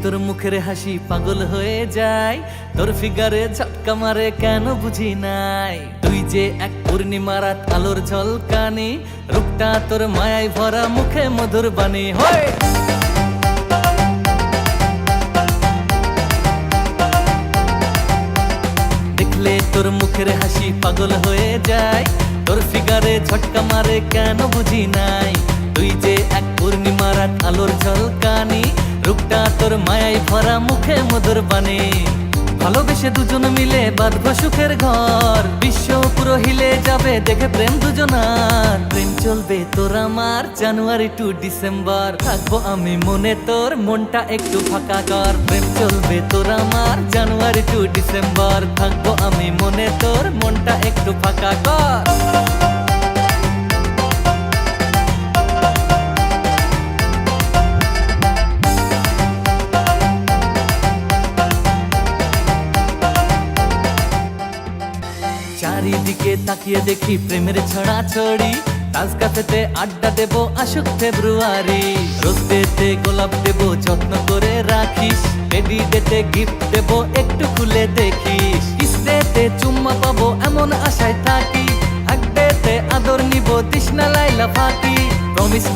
মুখের হাসি পাগল হয়ে যায়। তোর ফিগারে ঝটকা মারে কেন বুঝি নাই। তুই যে এক পূর্ণিমা রাত আলোর ঝলকানি, রূপটা তোর মায়ায় ভরা মুখে মধুর বাণী। হয় দেখলে তোর মুখের হাসি পাগল হয়ে যায়। তোর ফিগারে ঝটকা মারে কেন বুঝি নাই। তুই যে এক পূর্ণিমা রাত আলোর ঝলকানি রূপটা তোর মায়ায় ভরা মুখে মধুর বাণী। ভালোবেসে দুজন মিলে বাঁধবো সুখের ঘর। বিশ্ব পুরো হিলে যাবে, দেখে প্রেম দুজনার। প্রেম চলবে তোর আমার জানুয়ারি টু ডিসেম্বর। থাকব আমি মনে তোর, মনটা একটু ফাঁকা কর। প্রেম চলবে তোর আমার জানুয়ারি টু ডিসেম্বর। থাকব আমি মনে তোর, মনটা একটু ফাঁকা কর। চারিদিকে তাকিয়ে দেখি প্রেমের ছড়া ছড়ি তাজ কাফেতে আড্ডা দেব আসুক ফেব্রুয়ারি। রোজ গোলাপ দেব যত্ন করে রাখিস। রেডি ডেতে গিফট দেব একটু খুলে দেখিস। কিস ডেতে চুম্মা পাবো এমন আশায় থাকি। হাক আদর নিব তৃষ্ণা লাইলা ফাঁকি। প্রমিস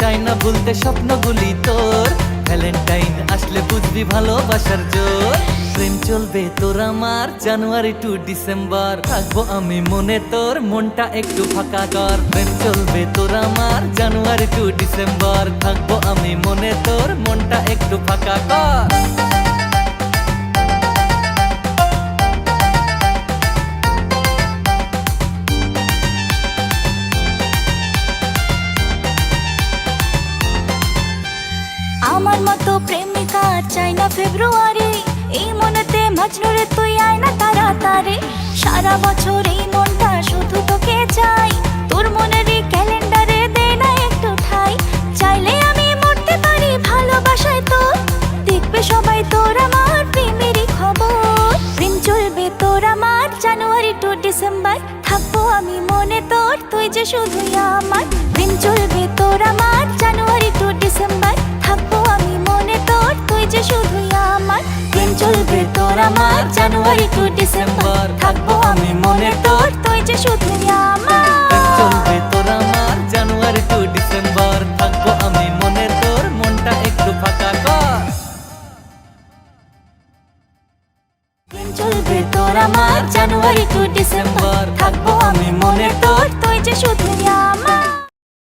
চাই না ভুলতে স্বপ্নগুলি তোর। ভ্যালেন্টাইন আসলে বুঝবি ভালোবাসার জোর। প্রেম চলবে তোর আমার। জানুয়ারি টু ডিসেম্বর, থাকব আমি মনে তোর। মনটা একটু ফাঁকা কর। প্রেম চলবে তোর আমার, জানুয়ারি টু ডিসেম্বর, থাকব আমি মনে তোর। মনটা একটু ফাঁকা কর। আমার মতো প্রেমিকা চাই না ফেব্রুয়ারি। এই মনেতে মজনুরে তুই আয় না তাড়াতাড়ি। সারা বছর এই মনটা শুধু তোকে চাই। তোর মনের ক্যালেন্ডারে দে না একটু ঠাই। চাইলে আমি মরতে পারি ভালোবাসায় তো। দেখবে সবাই তোর আমার প্রেমেরই খবর। প্রেম চলবে তোর আমার জানুয়ারি টু ডিসেম্বর। থাকব আমি মনে তোর, তুই যে শুধুই আমার। প্রেম চলবে তোর আমার জানুয়ারি টু ডিসেম্বর। থাকব চলবে তোর আমার জানুয়ারি টু ডিসেম্বর থাকব আমি মনে তোর তুই যে আমার। চলবে তোর আমার জানুয়ারি টু ডিসেম্বর থাকব আমি মনে তোর মনটা একটু ফাঁকা কর। চলবে তোর আমার জানুয়ারি টু ডিসেম্বর থাকব আমি মনে তোর তুই যে শুধুই আমার।